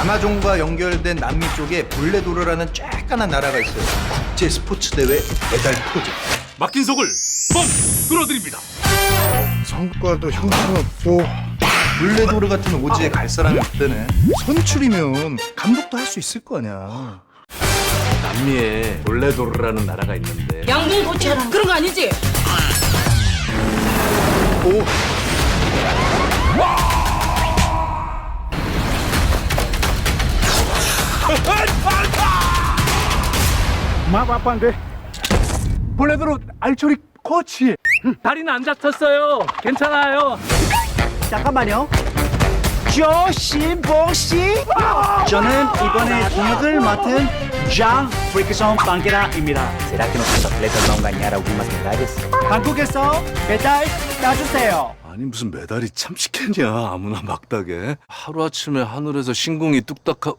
아마존과 연결된 남미 쪽에 볼레도르라는 쬐깐한 나라가 있어요. 국제 스포츠 대회 메달 프로젝트. 막힌 속을 뻥 뚫어드립니다. 성과도 형편없고 볼레도르 같은 오지에 갈 사람이 없대네. 선출이면 감독도 할 수 있을 거 아니야. 남미에 볼레도르라는 나라가 있는데 양궁 코치랑 그런 거 아니지? 마바빠인데 볼레도로 알초리 코치. 다리는 안 다쳤어요. 괜찮아요. 잠깐만요. 조신봉 씨. 저는 이번에 통역을 맡은 장 프리크son 빵게라입니다. ¿Será que hizo atletas medallas? 한국에서 메달 따주세요. 아니 무슨 메달이 참치겠냐 아무나 막다게 하루아침에 하늘에서 신궁이 뚝딱하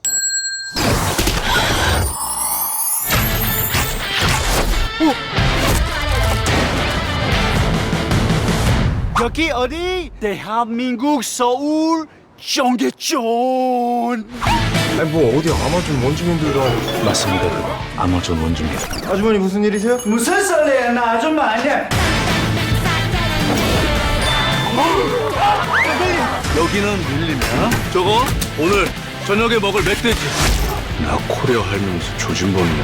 여기 어디? 대한민국 서울 정계촌. 아니 뭐 어디 아마존 원주민들도 아니고. 맞습니다 그거 아마존 원주민 아주머니 무슨 일이세요? 무슨 소리야 나 아줌마 아니야. 여기는 밀리냐? 저거 오늘 저녁에 먹을 멧돼지 나 코리아 할면서 조진범이야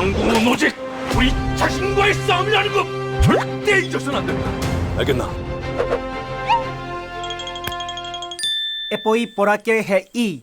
양궁은 오직 우리 자신과의 싸움이라는 거 절대 잊어서는 안 된다 알겠나? Por aquí, hey,